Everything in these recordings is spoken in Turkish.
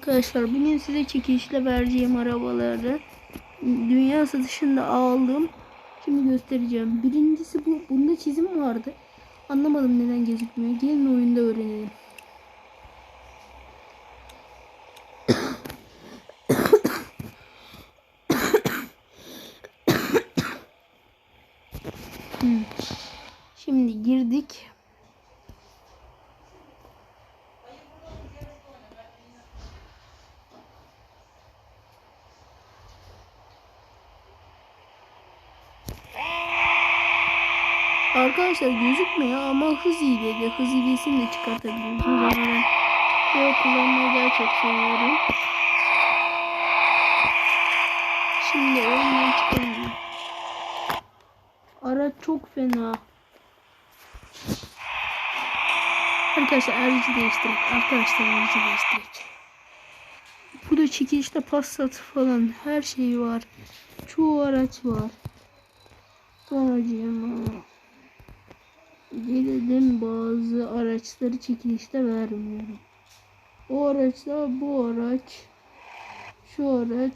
Arkadaşlar bugün size çekilişle vereceğim arabaları dünya satışında aldım. Şimdi göstereceğim. Birincisi bu. Bunda çizim vardı. Anlamadım neden gözükmüyor. Gelin oyunda öğrenelim. Hmm. Şimdi girdik. Arkadaşlar gözükmüyor ama hız hileli. Hız hilesini de çıkartabilirim. Hız olarak böyle kullanmayı daha çok seviyorum. Şimdi oyundan çıkalım. Araç çok fena. Arkadaşlar aracı değiştirdik. Arkadaşlar aracı değiştirdik. Bu da çekilişte Passat falan her şey var. Çoğu araç var. Sonracığım. Gelelim bazı araçları çekilişte vermiyorum. O araçlar bu araç. Şu araç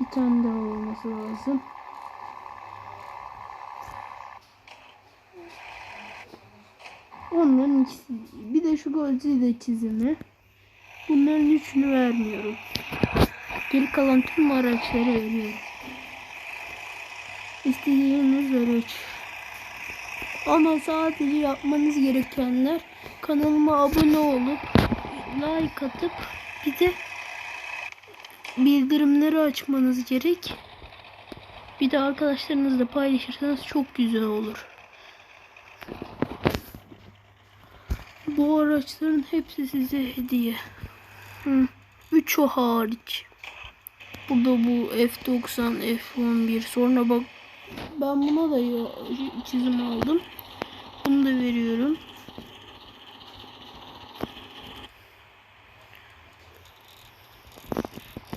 bir tane daha olması lazım. Onların ikisi. Bir de şu Godzilla çizimi. Bunların üçünü vermiyorum. Geri kalan tüm araçları veriyorum. İstediğiniz araç. Ama sadece yapmanız gerekenler kanalıma abone olup like atıp bir de bildirimleri açmanız gerek. Bir de arkadaşlarınızla paylaşırsanız çok güzel olur. Bu araçların hepsi size hediye. Hı. Üç o hariç. Burada bu F90, F11 sonra bak ben buna da çizim aldım. Bunu da veriyorum.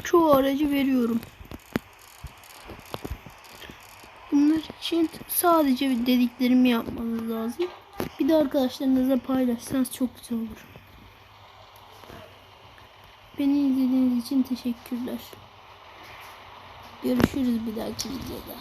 Çoğu aracı veriyorum. Bunlar için sadece dediklerimi yapmanız lazım. Bir de arkadaşlarınızla paylaşsanız çok güzel olur. Beni izlediğiniz için teşekkürler. Görüşürüz bir dahaki videoda.